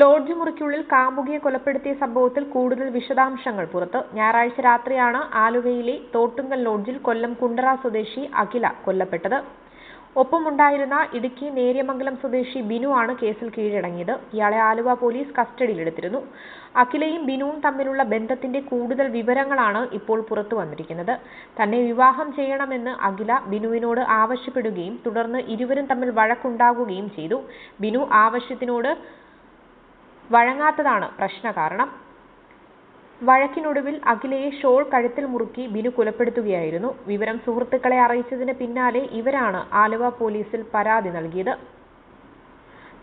Lodge മുറിക്കുള്ളിൽ കാമുകിയെ കൊലപ്പെടുത്തിയ സംഭവത്തിൽ കൂടുതൽ വിശദാംശങ്ങൾ പുറത്ത്. ഞായറാഴ്ച രാത്രിയാണ് ആലുവയിലെ തോട്ടുങ്കൽ ലോഡ്ജിൽ കൊല്ലം കുണ്ടറ സ്വദേശി അഖില കൊല്ലപ്പെട്ടത്. ഒപ്പമുണ്ടായിരുന്ന ഇടുക്കി നേര്യമംഗലം സ്വദേശി ബിനു ആണ് കേസിൽ കീഴടങ്ങിയത്. ഇയാളെ ആലുവ പോലീസ് കസ്റ്റഡിയിലെടുത്തിരുന്നു. അഖിലയും ബിനുവും തമ്മിലുള്ള ബന്ധത്തിന്റെ കൂടുതൽ വിവരങ്ങളാണ് ഇപ്പോൾ പുറത്തു വന്നിരിക്കുന്നത്. തന്നെ വിവാഹം ചെയ്യണമെന്ന് അഖില ബിനുവിനോട് ആവശ്യപ്പെടുകയും തുടർന്ന് ഇരുവരും തമ്മിൽ വഴക്കുണ്ടാകുകയും ചെയ്തു. ബിനു ആവശ്യത്തിനോട് വഴങ്ങാത്തതാണ് പ്രശ്നകാരണം. വഴക്കിനൊടുവിൽ അഖിലയെ ഷോൾ കഴുത്തിൽ മുറുക്കി ബിനു കൊലപ്പെടുത്തുകയായിരുന്നു. വിവരം സുഹൃത്തുക്കളെ അറിയിച്ചതിന് പിന്നാലെ ഇവരാണ് ആലുവ പോലീസിൽ പരാതി നൽകിയത്.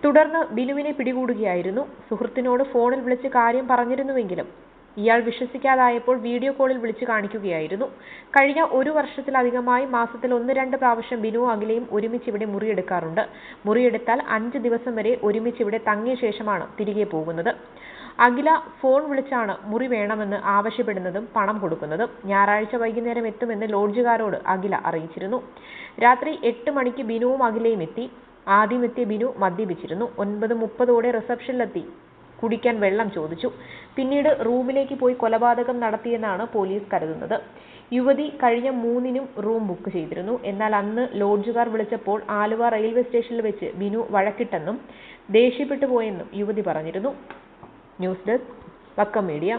തുടർന്ന് ബിനുവിനെ പിടികൂടുകയായിരുന്നു. സുഹൃത്തിനോട് ഫോണിൽ വിളിച്ച് കാര്യം പറഞ്ഞിരുന്നുവെങ്കിലും ഇയാൾ വിശ്വസിക്കാതായപ്പോൾ വീഡിയോ കോളിൽ വിളിച്ചു കാണിക്കുകയായിരുന്നു. കഴിഞ്ഞ ഒരു വർഷത്തിലധികമായി മാസത്തിൽ ഒന്ന് രണ്ട് പ്രാവശ്യം ബിനുവും അഖിലയും ഒരുമിച്ച് ഇവിടെ മുറിയെടുക്കാറുണ്ട്. മുറിയെടുത്താൽ അഞ്ച് ദിവസം വരെ ഒരുമിച്ച് ഇവിടെ തങ്ങിയ ശേഷമാണ് തിരികെ പോകുന്നത്. അഖില ഫോൺ വിളിച്ചാണ് മുറി വേണമെന്ന് ആവശ്യപ്പെടുന്നതും പണം കൊടുക്കുന്നതും. ഞായറാഴ്ച വൈകുന്നേരം എത്തുമെന്ന് ലോഡ്ജുകാരോട് അഖില അറിയിച്ചിരുന്നു. രാത്രി എട്ട് മണിക്ക് ബിനുവും അഖിലയും എത്തി. ആദ്യം എത്തിയ ബിനു മദ്യപിച്ചിരുന്നു. ഒൻപത് മുപ്പതോടെ റിസപ്ഷനിലെത്തി. കുടിക്കാൻ വെള്ളം ചോദിച്ചു. പിന്നീട് റൂമിലേക്ക് പോയി കൊലപാതകം നടത്തിയെന്നാണ് പോലീസ് കരുതുന്നത്. യുവതി കഴിഞ്ഞ മൂന്നിനും റൂം ബുക്ക് ചെയ്തിരുന്നു. എന്നാൽ അന്ന് ലോഡ്ജുകാർ വിളിച്ചപ്പോൾ ആലുവ റെയിൽവേ സ്റ്റേഷനിൽ വെച്ച് ബിനു വഴക്കിട്ടെന്നും ദേഷ്യപ്പെട്ടു പോയെന്നും യുവതി പറഞ്ഞിരുന്നു. News desk Vakkam media.